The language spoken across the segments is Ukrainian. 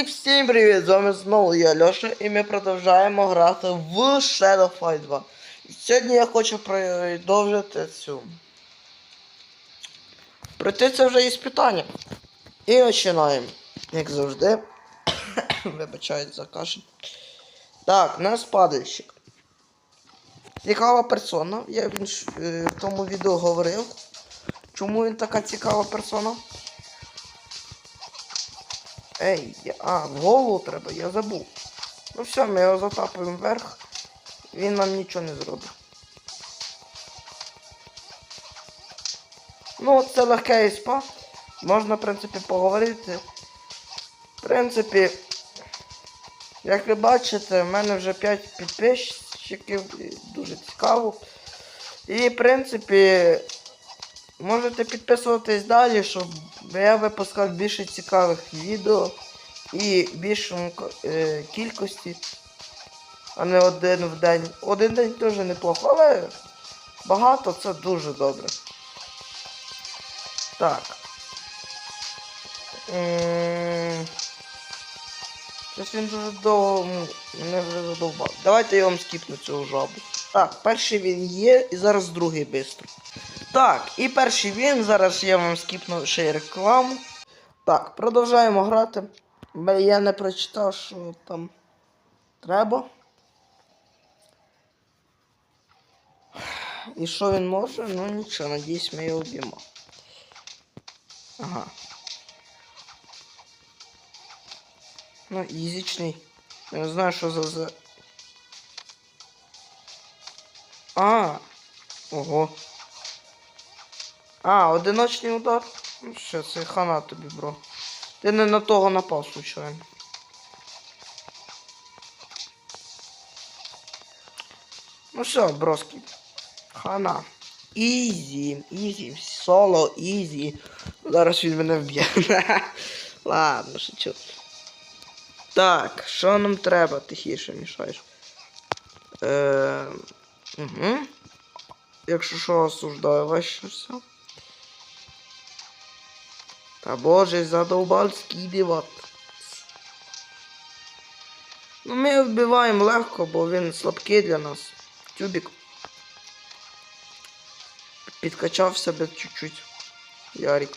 І всім привіт! З вами знову я Льоша і ми продовжуємо грати в Shadow Fight 2. І сьогодні я хочу продовжити цю. Пройти це вже іспитання. І починаємо. Як завжди. Вибачають за кашель. Так, у нас падальщик. Цікава персона. Я в, інш... е, в тому відео говорив. Чому він така цікава персона? Ей, я- а, в голову треба, я забув. Ну все, ми його затапуємо вверх. Він нам нічого не зробить. Ну, це легке іспа. Можна, в принципі, поговорити. В принципі, як ви бачите, в мене вже 5 підписчиків, дуже цікаво. І, в принципі, можете підписуватись далі, щоб я випускав більше цікавих відео і більшому е, кількості, а не один в день. Один день теж неплохо, але багато це дуже добре. Так. Щось він дуже довго мене вже задовбав. Давайте я вам скіпну цю жабу. Так, перший він є і зараз другий бистро. Так, і перший він. Зараз я вам скіпну ще й рекламу. Так, продовжаємо грати. Я не прочитав, що там треба. І що він може? Ну нічого, надіюсь, ми його об'ємо. Ага. Ну, ізічний. Я не знаю, що за за. А. Ого. А, одиночний удар. Ну що, це хана тобі, бро. Ти не на того напав, случайно. Ну все, броски. Хана. Ізі, ізі, соло, ізі. Зараз він мене вб'є. Ладно, шучу. Так, що нам треба? Тихіше мішаєш. Е, угу. Якщо що, осуждаю ваше все. Та боже, задовбав скидувати. Ну ми вбиваємо легко, бо він слабкий для нас. Тюбік. Підкачав себе чуть-чуть. Ярик.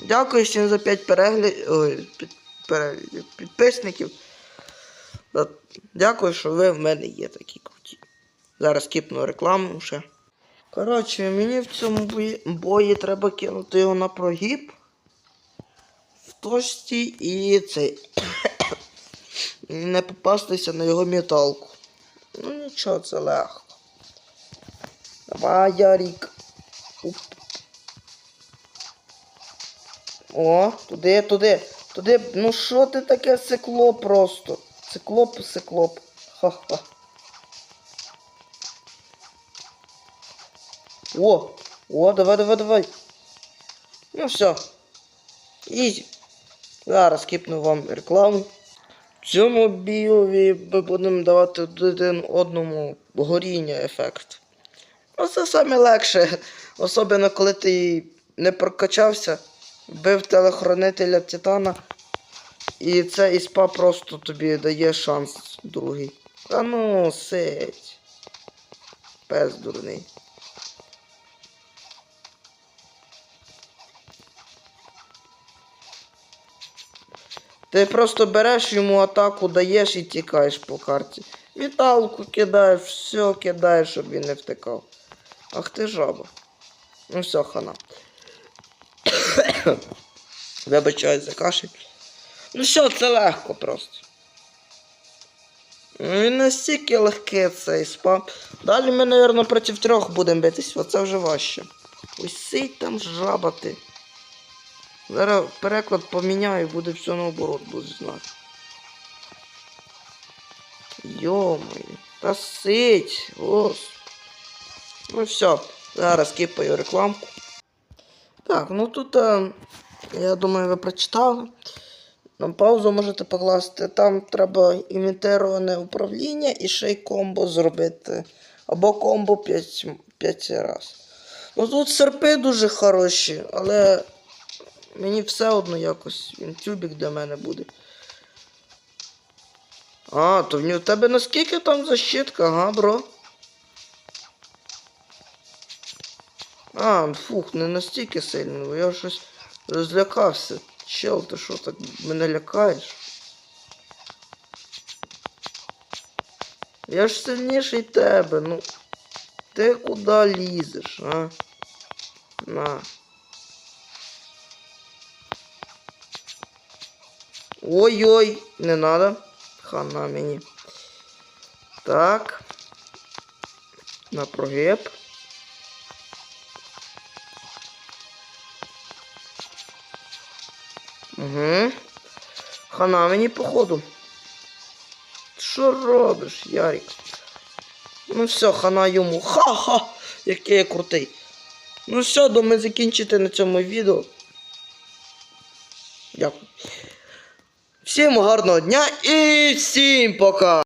Дякую всім за 5 переглядів. Ой, під, переглядів, підписників. Дякую, що ви в мене є такі круті. Зараз кіпну рекламу ще. Коротше, мені в цьому бої, треба кинути його на прогиб. В точці і цей. і не попастися на його металку. Ну нічого, це легко. Давай, Ярік. Уп. О, туди, туди, туди. Ну що ти таке цикло просто? Циклоп, циклоп. Ха-ха. О! О, давай, давай, давай. Ну все. Ізі. Зараз кипну вам рекламу. В цьому біові ми будемо давати один одному горіння ефект. Ну це саме легше. Особливо коли ти не прокачався, вбив телехранителя Титана. І це іспа просто тобі дає шанс другий. Та ну, сить. Пес дурний. Ти просто береш йому атаку, даєш і тікаєш по карті. Віталку кидаєш, все кидаєш, щоб він не втикав. Ах ти жаба. Ну все, хана. Вибачаю за кашель. Ну все, це легко просто. Ну, Він настільки легкий цей спам. Далі ми, мабуть, проти трьох будемо битись, оце вже важче. Ось сидь там жаба ти. Зараз переклад поміняю, буде все наоборот, буде знати. Йомаю, та сить, ос. Ну все, зараз кипаю рекламку. Так, ну тут, е, я думаю, ви прочитали. На паузу можете покласти. Там треба імітироване управління і ще й комбо зробити. Або комбо 5, 5 разів. Ну тут серпи дуже хороші, але Мені все одно якось. Він тюбік для мене буде. А, то в нього тебе наскільки там защитка, ага, бро? А, фух, не настільки сильно, бо я щось розлякався. Чел, ти що так мене лякаєш? Я ж сильніший тебе, ну. Ти куди лізеш, а? На. Ой-ой, не надо. Хана мені. Так. На прогиб. Угу. Хана мені походу. Що робиш, Ярик? Ну все, хана йому. Ха-ха! Який я крутий. Ну все, думаю закінчити на цьому відео. Дякую. Всім гарного дня і всім пока!